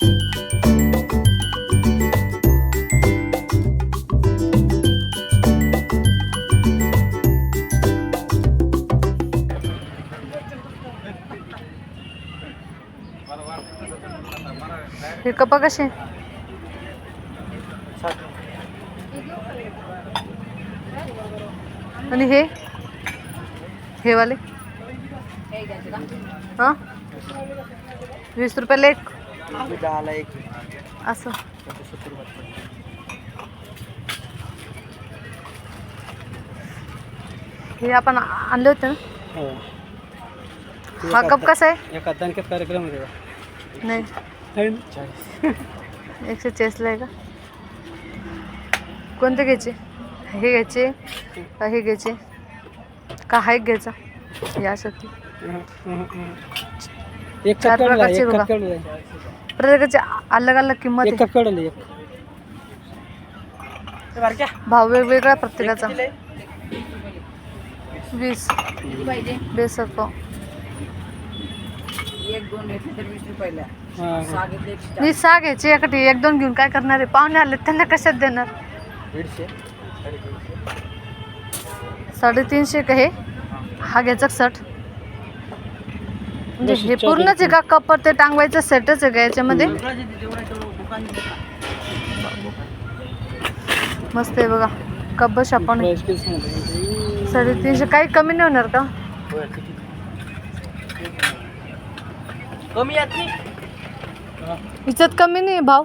हे कपा कसे? आणि हे? हे वाले? हां? वीस रुपयाला एक दहाला एक असं. हे आपण आणले होते. ना हो. हा कप कसा आहे? एका दणक्यात कार्यक्रम आहे तेव्हा. नाही. एकशे चाळीसला आहे का? कोणते घ्यायचे? हे घ्यायचे. का हे घ्यायचे? का हा एक घ्यायचा? या शक्ती हं. एक कप चार प्रकारचे एक बघा. कप प्रत्येकाची अलग अलग किंमत एक आहे. कप एक. भाव वेगवेगळा प्रत्येकाचा. वीस. बेसर पाव हां, हां. मी सहा घ्यायची एक दोन घेऊन काय करणार आहे? पाहुणे आले त्यांना कशात देणार? साडेतीनशे का हे हा घ्यायचा सट म्हणजे हे पूर्णच आहे का कपर ते टांगवायचं सेटच आहे का याच्यामध्ये? मस्त आहे बघा. कब्ब सांगितलं? साडेतीनशे. काही कमी नाही होणार का? कमी हिच्यात कमी नाही भाव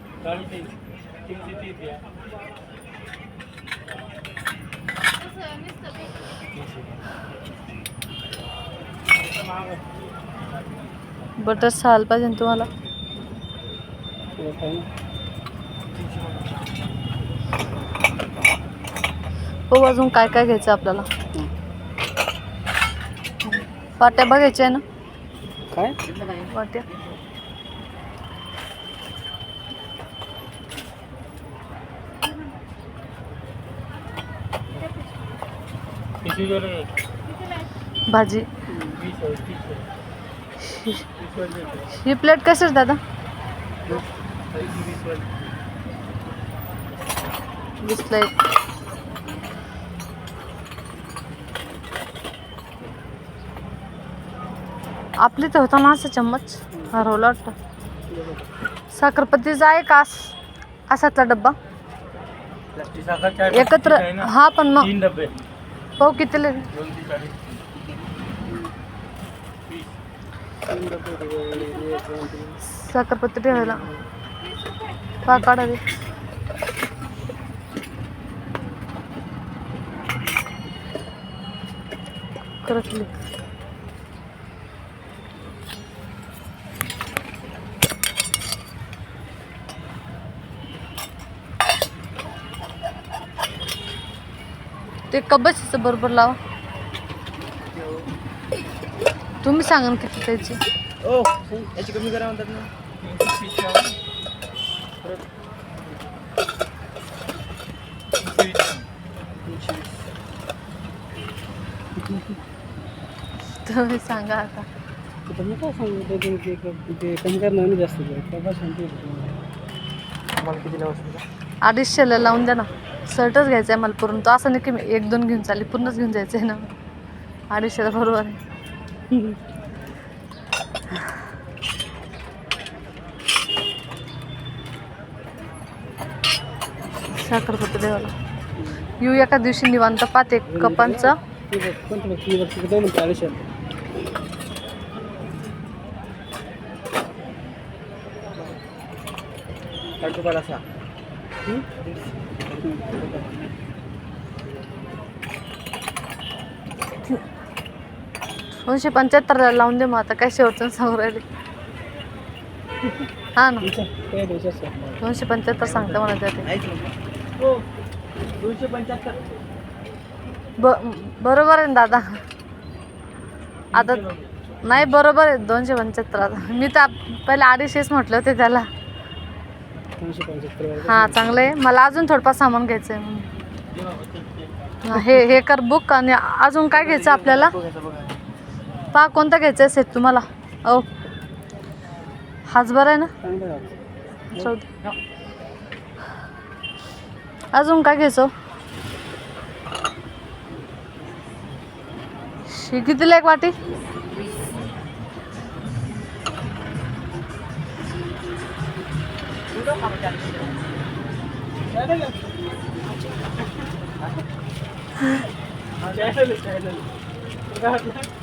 बटर सहाल पाहिजे ना तुम्हाला? हो अजून काय काय घ्यायचं आपल्याला? वाट्या बघायच्या आहे ना? काय? वाट्या. भाजी. ही प्लेट कशी आहे दादा? वीसला एक आपली तर होता ना असं चम्मच हरवला वाटतं. साखरपत्तीचा आहे का अस- असातला डब्बा? एकत्र हा पण मग तीन डबे हो कितीला दोन तीस अडीच तीन डबे एक, दोन, तीन. साखरपत्ती ठेवायला. पा काढा करतली ते कबशीचं बरोबर लावा. तुम्ही सांगा ना किती त्याची. ओ याची कमी करा म्हणतात ना. तुम्ही सांगा आता. मी काय सांगू ते- ते- ते- ते- ते कमी करणार नाही जास्त सांगते मला किती लावा अडीचशेला लावून द्या ना. शर्टच घ्यायचा आहे मला पूर्ण. तो असं नाही की मी एक दोन घेऊन चालली पूर्णच घेऊन जायचं आहे ना. अडीचशेला बरोबर आहे. साखरपत्र देवाला. येऊ एका दिवशी निवांत पाते कपांचा. असा आहे कोणतं बघ तुम्ही बघ दोन चाळीस आहे साठ रुपयाला असा दोनशे पंच्याहत्तरला लावून दे मग आता काय शेवटचं सांगू राहिले. हा ना. दोनशे पंच्याहत्तर सांगता म्हणा ते हो ब बरोबर आहे ना दादा. आता नाही बरोबर आहे दोनशे पंच्याहत्तर आता. मी तर पहिले अडीचशेच म्हटलं होते त्याला. हां चांगलं आहे. मला अजून थोडंफार सामान घ्यायचं आहे हा, हे हे कर बुक आणि अजून काय घ्यायचं आपल्याला? पहा कोणता घ्यायचा सेट तुम्हाला? ओ. हाच बरं आहे ना? चांगलं आहे. राहू दे. अजून काय घ्यायचं? कितीला एक वाटी?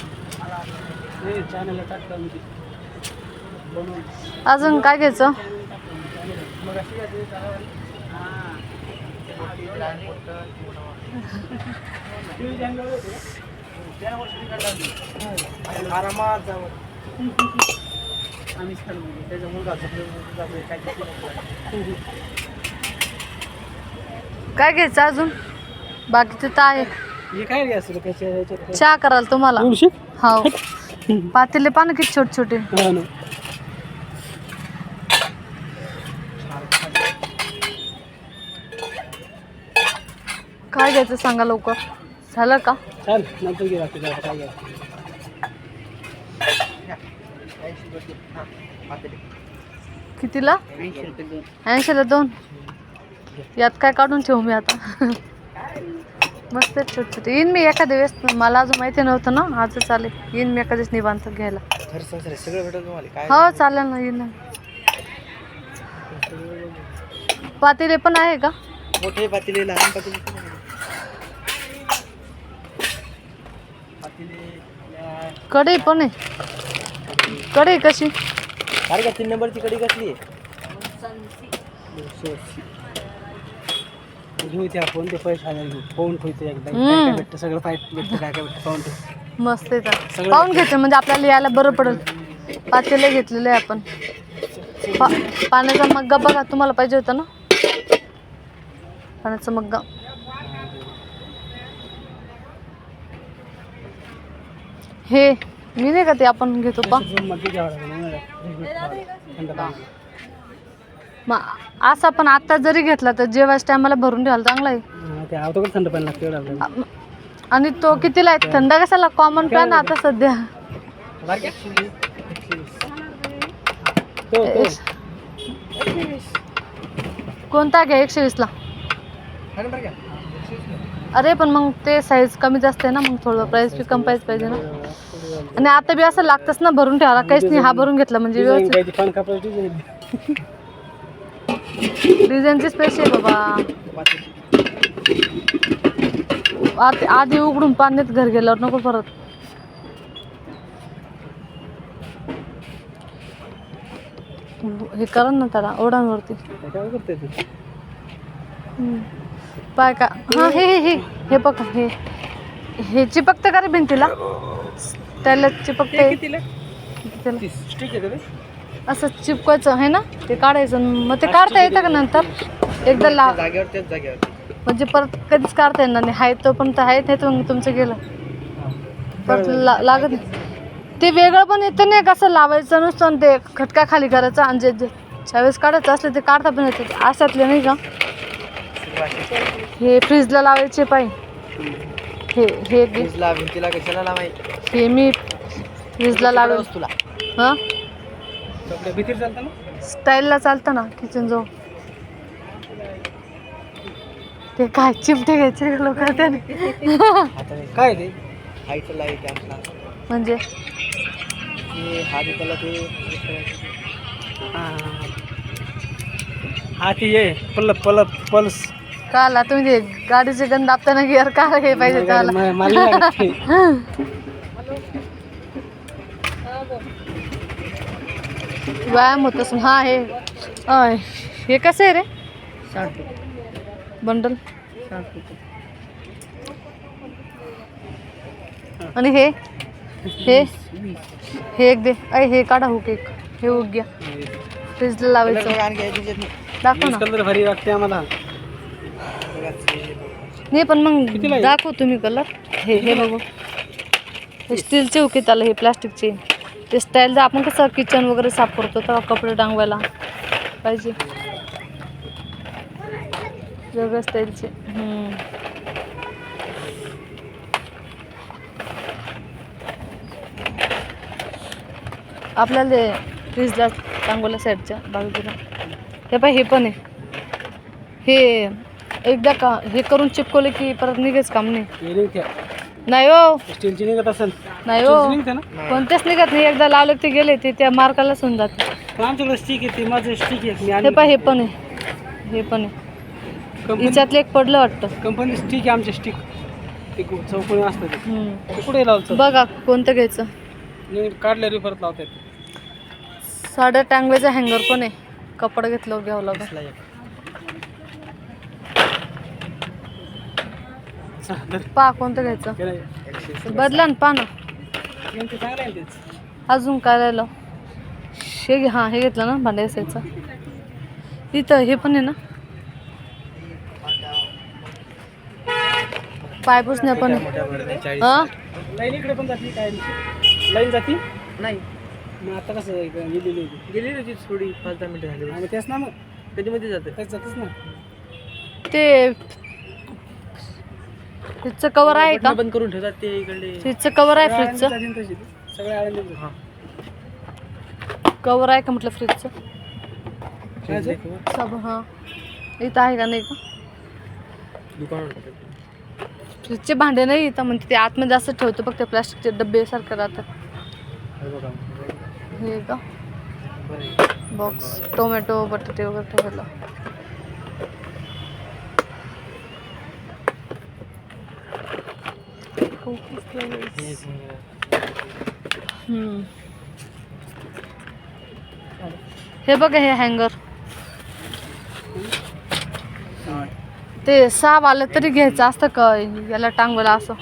अजून काय घ्यायचं? काय म्हणजे घ्यायचं अजून? बाकीचं तर आहे. चहा कराल तुम्हाला. हो. पातेले पानं किती छोटे छोटे? हा ना काय घ्यायचं सांगा लवकर? झालं का? चाल नंतर घे रात्री जरा काय. कितीला? ऐंशीला दोन. यात काय काढून ठेवू मी आता? मस्त छोटे छोटे. येईन मी एखाद्या वेळेस मला अजून माहिती नव्हतं ना. आज चालेल. येईन मी एखाद्या निवांत घ्यायला. घर संसार सगळं भेटल तुम्हाला? काय? हो चालेल ना येईन ना. पातेले पण आहे का? मोठे पातेले लहान पातेले कढई पण आहे. कढई कशी? अरे का तीन नंबरची कडी कसली आहे? घेऊ ते आपण ते पैसे हजार घेऊ. पाहून ठेवतो एकदा. काय भेटतं? सगळं पाहिजे भेटतं काय काय भेटतं? पाहून ठेव मस्त आहे सगळं पाहून घेते म्हणजे आपल्याला यायला बरं पडेल. पातेले घेतलेले आहे आपण. पा पाण्याचा मग्गा बघा तुम्हाला पाहिजे होता ना? पाण्याचा मग्गा. हे मी नाही का ते आपण घेतो पा? मध्ये घ्यावं लागेल उन्हाळ्यात. थंड पाणी. मग असं आपण आता जरी घेतला तर जेवायच्या टायमाला भरून ठेवायला चांगला आहे. ते आवतो थंड पाणी लागतं एवढं आपल्याला. आ- आणि तो कितीला आहे थंड कशाला? कॉमन पॅन आता सध्या. तो तो. कोणता घ्या? एकशे वीसला. अरे पण मग ते साईज कमी जास्त आहे ना मग थोडं प्राईस बी कमी पाहिजे पाहिजे ना. आणि आता बी असं लागतंच ना भरून ठेवायला. काहीच नाही हा भरून घेतला म्हणजे डिझाईन व्यवस्थित. पान डिझाईन. डिझाईनची स्पेस आहे बाबा. आत- आधी उघडून पाण्यात घर गेल्यावर नको परत. हे करा ना त्याला ओढांवरती. पाय का हा हे हे हे बघा हे हे चिपकतं का रे भिंतीला? त्याला चिपकते कितीला? असं चिपकायचं आहे ना? ते काढायचं मग ते काढता येतं का नंतर? एकदा ला जागेवर त्याच जागेवर म्हणजे परत कधीच काढता येणार नाही. हाय तो पण आहे ते मग तुमचं गेलं. परत ला लागत नाही. ते वेगळं पण येतं नाही कसं लावायचं नुसतं आणि ते खटका खाली करायचा आणि जे जे ज्यावेळेस काढायचं असलं ते काढता पण येतं. अशातले नाही का? हे फ्रीजला लावायचे पाय. हे हे. भिजला भिंतीला कशाला लावायची? हे मी फ्रीजला लावेल. तुला? हां? भीतीर चालतं ना? स्टाईलला चालतं ना किचन जवळ. ते काय चिमटे घ्यायचे लोक काय ते? हायचं लाइट आमचा म्हणजे? ते हा ते त्याला ते हा. ती ये पल्लप पल्लप पल्स. काला तुम्ही ते गाडीचे गंध दाबताना गिअर का हे पाहिजे त्याला मला नाही लागत. ते. व्यायाम होत असून हा हे अय, हे कसं आहे रे? साठ रुपये बंडल। साठ रुपये आणि हे। हे। हे एक दे। अय हे काढा हुक एक। हे हुक घ्या फ्रीजला लावायचं दाखव ना। कलर भारी वाटते आम्हाला नाही पण कितीला मग आहे? दाखव तुम्ही कलर। हे हे बघू हे स्टीलचे हुके हे प्लास्टिकचे ते स्टाईल जर आपण कसं किचन वगैरे साफ करतो तेव्हा कपडे टांगवायला पाहिजे. वेगळ्या स्टाईलचे आपल्याला ते फ्रीजला टांगवल्या साईडच्या बाजूला. हे पाय हे पण आहे. हे एकदा का हे करून चिपकवलं की परत निघेच काम नाही. नाही हो. स्टीलची निघत असेल. नाही हो. स्टीलची निघते ना? कोणतेच निघत नाही. एकदा लावलं की ते गेले ते त्या मार्कालाच होऊन जाते. पण आमच्याकडे स्टिक आहे ते माझं स्टिक आहे मी हे आणि हे पण आहे. हे पण आहे. कंपनी हिच्यातलं एक पडलं वाटतं. कंपनी स्टिक आहे आमचे स्टिक ते चौकोनी असतं ते. हम्म. ते कुठे लावलं बघा कोणतं घ्यायचं. नाही काढल्यावर परत लावतात साड्या टांगवायचा हँगर पण आहे. कपडा घेतलं घ्यावं लागेल असला एक. चालेल. पा कोणतं घ्यायचं. बदला ना पा ना. यांचे चांगले आहे तेच अजून काय राहिलं? हे घे हां हे घेतलं ना भांडे घासायचं. इथं हे पण आहे ना. पाय पुसण्या पण आहे. हा? लाईन इकडे पण जाते काय. लाईन जाती? नाही. मग आता कसं इकडं गेलेली होती. गेलेली होती थोडी पाच दहा मिनिटं झाली आणि तेच ना मग. कधी मध्ये जाते. तेच जातच ना. ते फ्रीजचं कवर आहे का? बंद करून ठेवतात ते इकडे फ्रीजचं कवर आहे फ्रीजचं कवर आहे का म्हटलं फ्रीजचं सब हां. इथं आहे का नाही का? फ्रीजचे भांडे नाही इथं म्हणजे ते आतमध्ये असं ठेवतो फक्त प्लास्टिकचे डब्बे सारखं राहतात. हे का? बॉक्स टोमॅटो बटाटे वगैरे ठेवायला हम्म. हे बघा हे हँगर ते सहावाला तरी घ्यायचं असतं का? याला टांगवायला असं.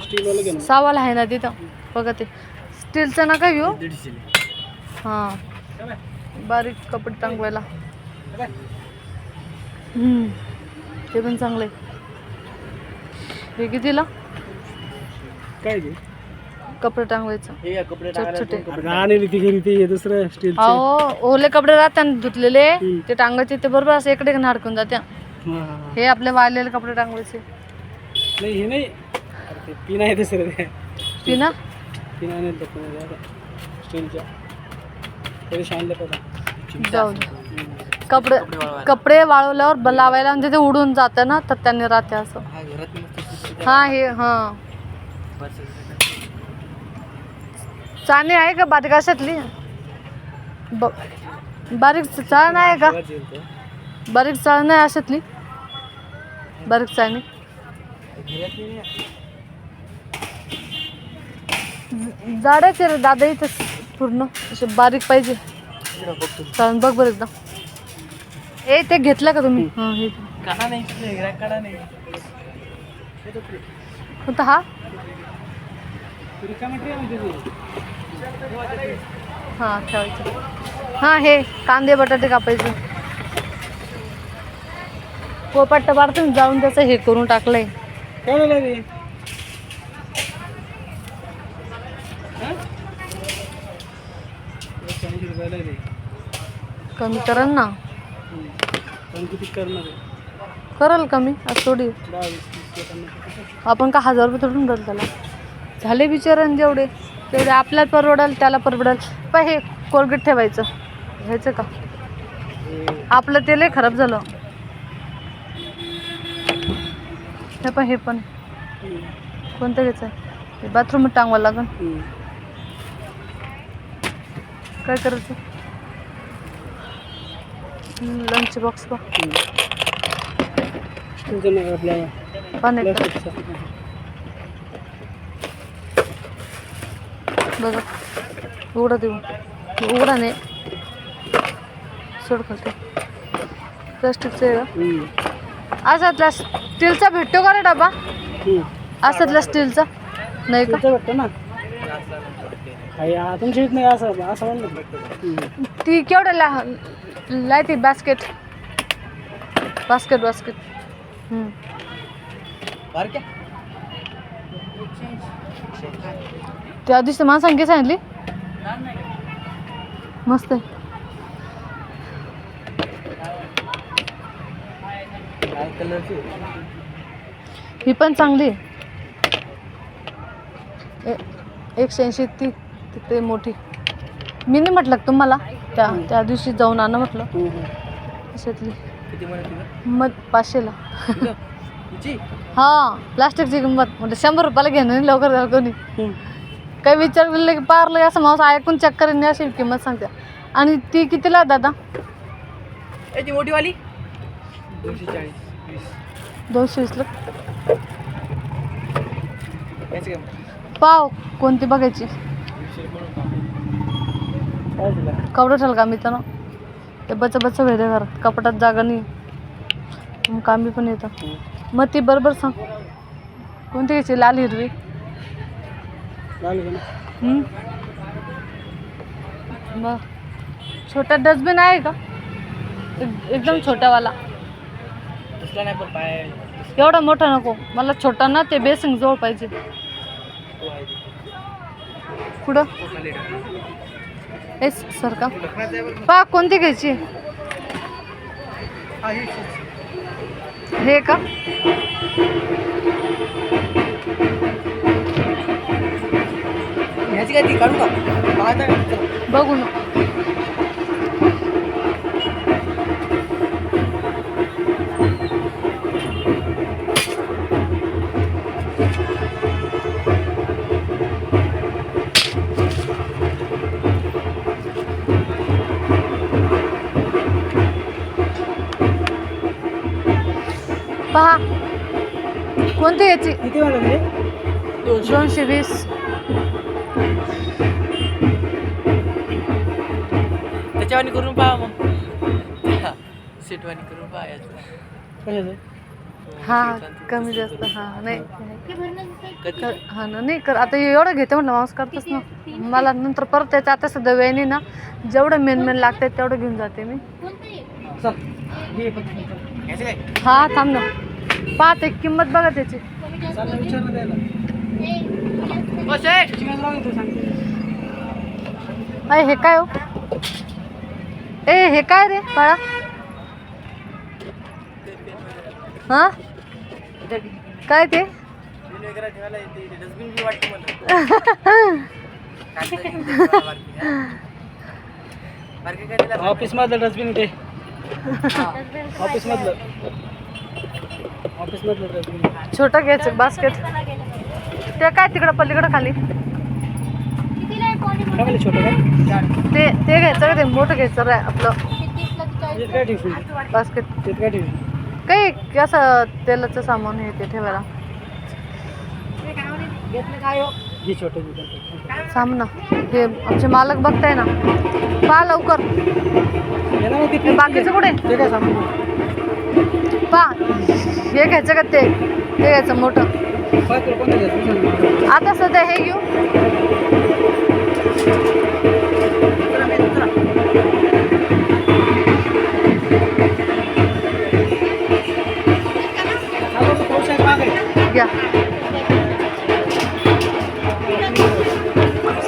सहावाला आहे ना तिथं. बघा ते. स्टीलचं नका घेऊ हां? बारीक कपडे टांगवायला. हम्म. ते पण चांगले हे कितीला? काय ते? कपडे टांगवायचं. हे कपडे छोटे छोटे. आणली ती घरी ते दुसरं स्टीलचं अहो ओले कपडे राहतात ना धुतलेले. हम्म. ते टांगायचे ते बरोबर असं इकडे अडकून जात्या. हां, हां, हां. हे आपले वाळलेले कपडे टांगवायचे. नाही हे नाही. अरे ते पिन आहे दुसरं. ते ती ना पिन आहे तर पुण्याला आता. स्टीलच्या तरी शानलं पडा. जाऊ दे. कपडे कपडे वाळवल्यावर ब- लावायला म्हणजे ते उडून जातं ना तर त्यांनी राहते असं. हा हे हा. चाणी आहे का बारीक अशातली? ब- बारीक चाळ नाही आहे का? बारीक चाळ नाही अशातली? बारीक चाळणी ज- जाडाचे रे दादा इथं पूर्ण. असे बारीक पाहिजे. चालेल बघ बरं एकदा. ए ते घेतलं का तुम्ही? हां हे हा? हां ठेवायचं. हां हे कांदे बटाटे कापायचे. पोपट्ट पाडतून जाऊन त्याचं हे करून टाकलंय. हा? कमी. करल ना करल कमी असं थोडी. आपण का हजार रुपये थोडून राहिलो त्याला? झाले बिचारण जेवढे तेवढे आपल्याला परवडाल त्याला परवडाल. पण हे कोलगेट ठेवायचं. घ्यायचं का? आपलं तेलही खराब झालं. हे पण हे पण. कोणतं घ्यायचं हे बाथरूमात टांगवावं लागेल. काय करायचं? लंच बॉक्स बघ. तुमचं बघा. उघडा देऊ उघडा नाही. सोड खालते प्लास्टिकचं आहे का? हम्म. असातला स्टीलचा भेटतो का रे डबा. असातला स्टीलचा नाही का? भेटतं ना. तुमच्या इथं नाही असं असं म्हणलं. हम्म. ती केवढं ला लायती बास्केट बास्केट बास्केट हम्म. त्या दिवशी मला सांगे सांगितली. मस्त आहे. ही पण चांगली एकशे ऐंशी ती ती- मोठी. मी नाही म्हटलं तुम्हाला? त्या त्या दिवशी जाऊन आणा म्हटलं. अशातली. मग पाचशेला? हां प्लास्टिकची किंमत. म्हणजे शंभर रुपयाला घेणं नाही लवकर त्याला कोणी. काही विचार केलं की पारलं असं माणूस ऐकून चेक करेन नाही अशी किंमत सांगते. आणि ती कितीला आहे दादा? ती मोठी वाली दोनशे चाळीस वीस दोनशे वीसला. याचं पाव कोणती बघायची? वीसशे रुपये म्हणून काम. काय तुला कपडे ठेवलं का मी तर ना ते बच्चा बच्चा भेदे घरात. कपड्यात जागा नाही. मग कामी पण येतं. मग ती बरोबर सांग. कोणती घ्यायची? लाल हिरवी? बर. छोटा डस्टबिन आहे का? एक- एकदम छोटावाला. तसला नाही पण पाय. एवढा मोठा नको. मला छोटा ना ते बेसिंग जवळ पाहिजे. तो आहे ते. पुढं तो खाली टाक. एस सर का? ढकनाचं आहे बरं. पा कोणती घ्यायची? हा, हीच, हीच. हे का? ह्याची काय ती काढू का. बघू ना. घ्यायची किती वाला म्हणजे दोनशे वीस. त्याच्यावानी करून पहा मग. सेटवानी करून पहा याचं. हा कमी जास्त हा नाही. कर हा ना नाही कर. आता एवढं घेते म्हटलं माणूस करतच ना. मला नंतर परत त्याच्या आता सध्या वेळ नाही ना. जेवढं मेन मेन लागते तेवढं घेऊन जाते मी. चल घे पण. घ्यायचं काय हा थांब ना. पाहते किंमत बघा त्याची. अय हे काय हो? ए हे काय रे बाळा? हा? काय ते? ऑफिस मधलं डस्टबिन ते. ऑफिस मधलं छोटं घ्यायचं बास्केट. ते काय तिकडं पलीकडं खाली? ते ते घ्यायचं का ते? मोठं घ्यायचं रे आपलं. बास्केट. काही असं तेलाचं सामान हे ते ठेवायला. घे थांब ना. हे आमचे मालक बघताय ना. पा लवकर. हे बाकीचं कुठे? पा हे घ्यायचं का ते ते घ्यायचं मोठं. आता सध्या हे घेऊ. घ्या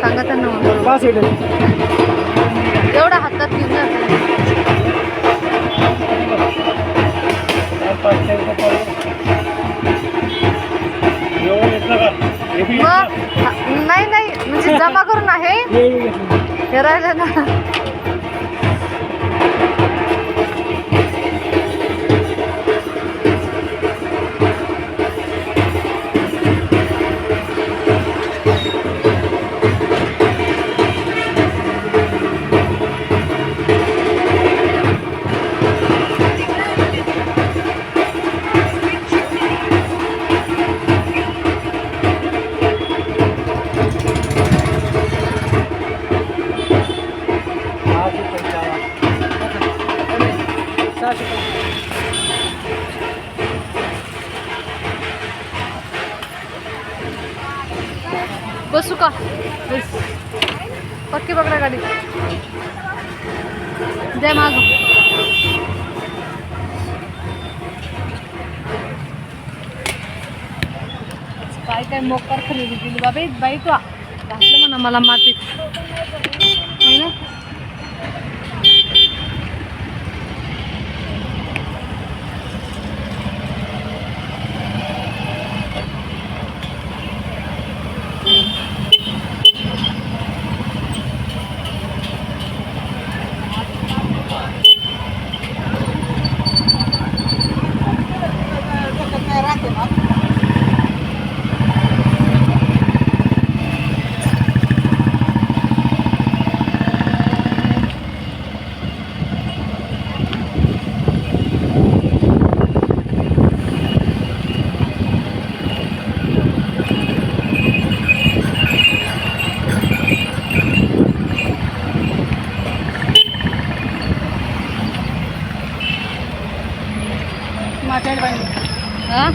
सांगा त्यांना. एवढा हातात घेऊन रुपये का? हे बी मग नाही नाही म्हणजे जमा करून आहे हे. हे राहिलं ना काय काय मोकार खरेदी केली बाबा बाई तू घातलं म्हणा मला मातीत हा?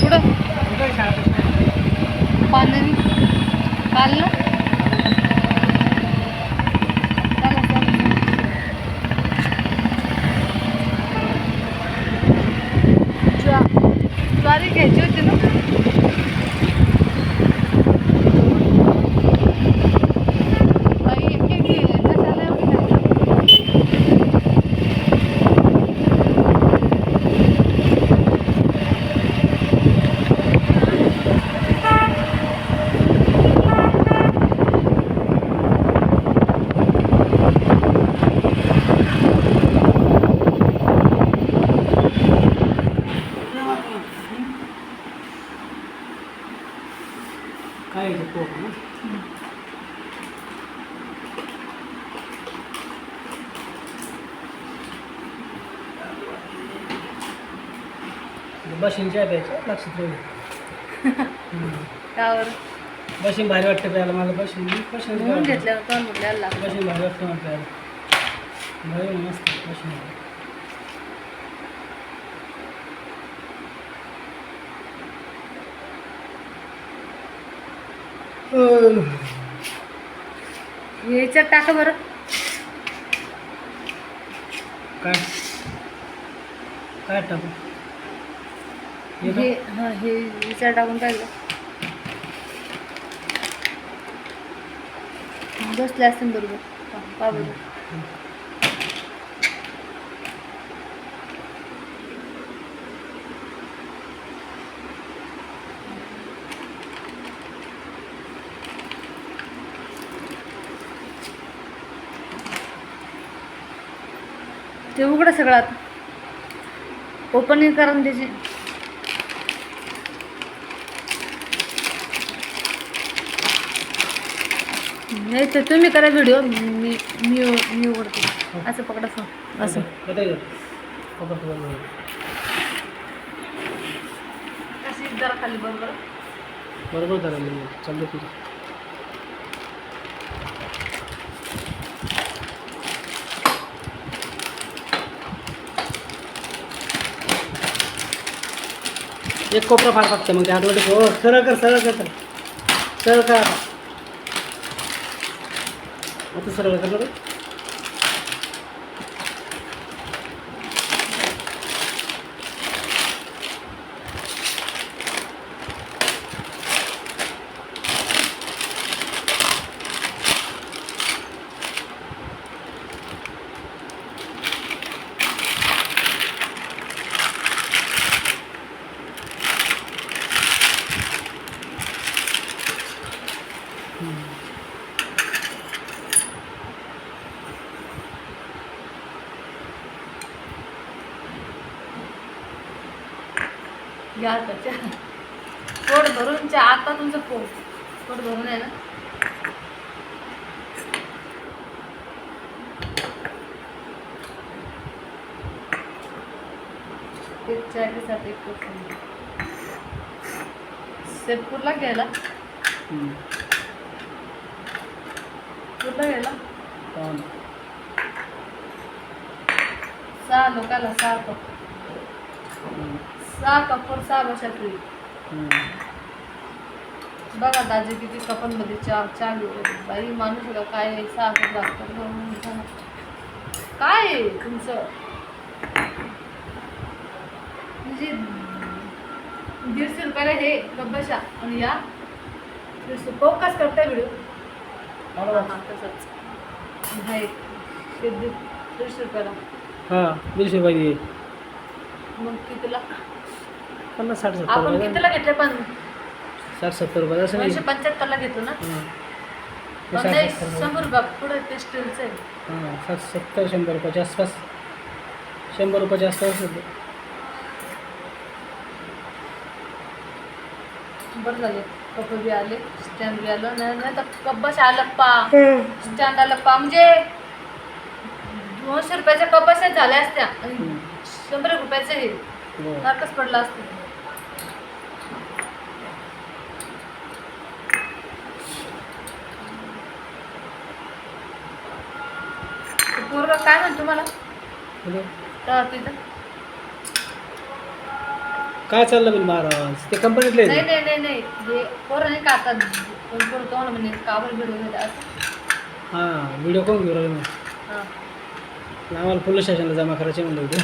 कुठं? पाणी काल ना चला, चला. ज्वा- ज्वारी घ्यायची होती ना बाई, एक एक घे. कशाला एवढी घ्यायला? काय आहे ते पोहा ना? बशींच्या द्यायच्या लक्षात राहील त्यावर बशीन भारी वाटतं प्यायला मला बशीन बशीन घेतल्यावर कोण लागतं बशीन भारी वाटतं प्यायला भारी मस्त बशीन याच्यात टाका बरं. काय? काय टाकू? हे? हे हा हे याच्यात टाकून पाहिलं बसले असतील बरोबर. पहा पहा बरोबर ते उघडं सगळं. आता ओपनिंग करा ना त्याची नाही तर तुम्ही करा व्हिडिओ मी मी मी उघडते. असं पकडा फोन असं. जरा खाली बरोबर बरोबर झालं एक कोपरा फार फक्त मग ते ऑटोमॅटिक हो सरळ कर सरळ कर सरळ. कर आता. आता सरळ कर घ्या आता चहा पोट भरून चहा आता तुमचं पोट पोट भरून आहे ना एक चायसाठी एक कोशिंबीर. शेतपूरला. पूरला घ्यायला पाहून. सहा लोकाला सहा. सहा कपवर सहा हम्म. बघा दाजी किती कपांमध्ये चहा घेऊ बाई माणूस का? काय आहे, सहा लागतात काय आहे तुमचं? म्हणजे दीडशे रुपयाला हे कब्बशा आणि या? दीडशे. फोकस करताय व्हिडिओ. तसंच. हा हे दीड- दीडशे रुपयाला. हा दीडशे रुपये दे. मग कितीला? पन्नास साठ सत्तर आपण रुपये कितीला घेतले पण? साठ सत्तर रुपये असं नाही. दोनशे पंच्याहत्तरला घेतो ना? हां. साठ नाही सत्तर रुपये. शंभर रुपये पुढे ते स्टीलचं आहे. हां साठ सत्तर शंभर रुपयाच्या आसपास. शंभर रुपयाच्या आसपास होते. बरं झाले. कप बी आले स्टँड बी आलं नाही नाही तर कब्बश आलं पा. स्टँड आलं पा. म्हणजे दोनशे रुपयाच्या कपाशा झाल्या असत्या. आणि हम्म. शंभर रुपयाचं हे बरं. पडलं असतं. काय म्हणतो मला. तर तिथं. काय चाललं म्हणजे महाराज? ते कंपनीतले नाही नाही नाही नाही. हे पोरं नाही कोण पोरं तोंड म्हणे? काबर असं. हां व्हिडिओ कोण घेऊ राहिला? मग हां आम्हाला पोलीस स्टेशनला जमा करायचे म्हणलं होते.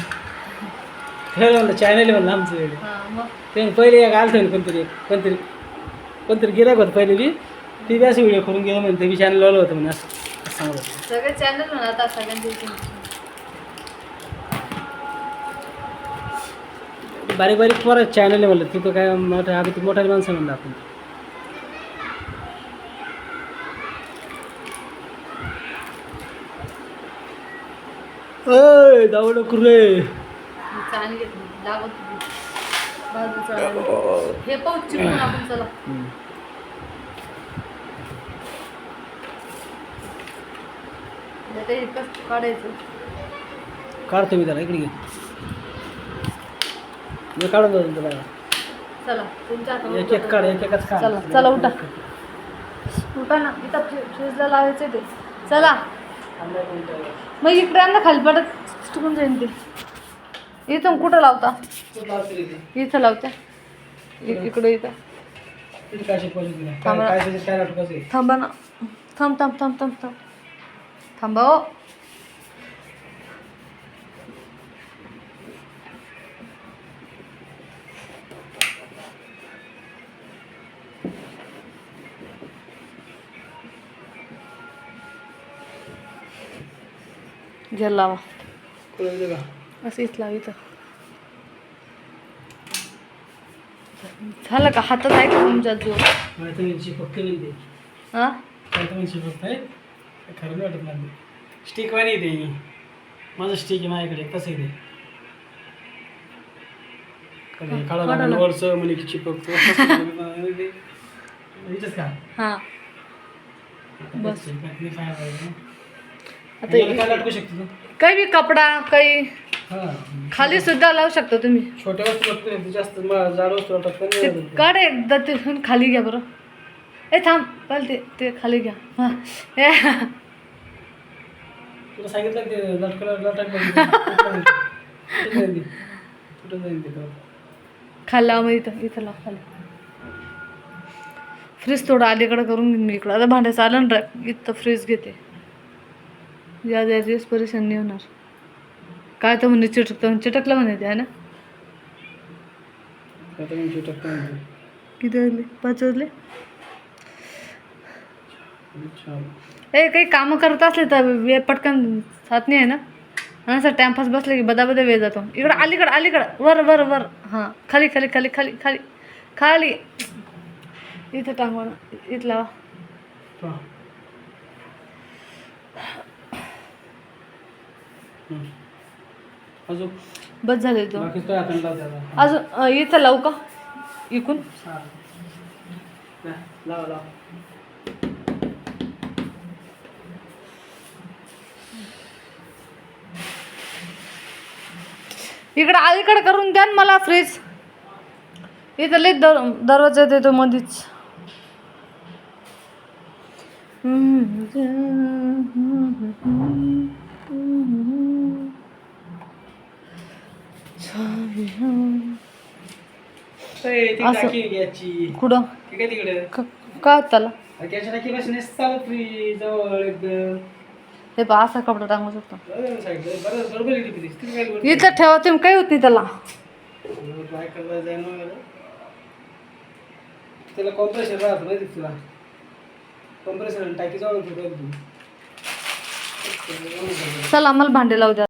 खरं म्हणलं चॅनल म्हणलं आमचं हां मग? ते पहिले एक आलं होतं कोणतरी कोणतरी कोणतरी गिरायक होतं पहिले बी. ती बी असं व्हिडिओ करून गेलं म्हणते बी चॅनल लावलं होतं म्हणे असं. सगळे चॅनल म्हणा आता सगळ्यांचे. बारीक बारीक पोरं चॅनल आहे म्हणलं तिथं काय मोठं आधी मोठ्या माणसं म्हणलं आपण दावड रे होती. बाजूचं चाळणी. हे चिकून आपण चला हे कसं काढायचं. काढतो मी त्याला इकडे घे. मी काढून देतो तुला. चला तुमच्या एक एक काढ एक एकच काढ. चला चला उठा. उठा ना इथं फ्री- फ्रीजला लावायचं ते. चला. मग इकडे आण ना खाली पडत चुकून जाईन ते. इथून कुठं लावता? इथं? लावत्या इ- इकडं इथं. थांबा. थांबा ना. थांब थांब थांब थांब थांब. थांबा हो घ्या लावा असं इथं लाव इथं झालं का हातात आहे का तुमच्या जोर हां खरं नाही वाटत मला स्टिक वाणी येते माझं स्टिक आहे माझ्याकडे कसं आहे ते. कधी काढा काढा ना. वरचं चिपकतो. का? हां बस. मी काय? आता शकतो काही बी कपडा काही खाली सुद्धा लावू शकता तुम्ही. छोट्या वस्तू जास्त जाड वस्तू नाही काढ एकदा ते घेऊन खाली घ्या बरं. ए थांब. पहिले ते ते खाली घ्या. हां. ए. तुला सांगितलं की ते लटकलं लटक कुठं जाईल ते? कुठं जाईल ते? कळत. खाली लाव मग इथं इथं लाव खाली. फ्रीज थोडं अलीकडं करून घेईन मी इकडं. आता भांड्याचं आलं ना इथं फ्रीज घेते. या या दिवस परेशान नाही होणार. काय तर म्हणे चिटकतं चिटकलं म्हणे ते आहे ना. किती वाजले पाच वाजले. ए काही कामं करत असले तर वेळ पटकन साथ नाही आहे ना? हां सर टाइमपास बसले की बदा बदा वेळ जातो. इकडं अलीकडं अलीकडं. वर वर वर. हां खाली खाली खाली खाली खाली. खाली. इथं टांगवा ना. इथं लावा. अजून? बस झाले तो? अजून इथं लावू का? इकून? लावा लावा. इकडं अलीकडे करून द्या ना मला फ्रीज इथं लई दर दरवाजा देतो मधीच. असं. कुठं? तिकडे. क- त्याला? गॅसच्या टाकी बसणे चालत फ्री जवळ एकदम. हे पहा असा कपडा टांगू शकतो. इथं ठेवा तुम्ही काही होत नाही त्याला. त्याला कॉम्प्रेशर राहत माहिती का तुला? कॉम्प्रेशर टाकी चला आम्हाला भांडे लावू द्या.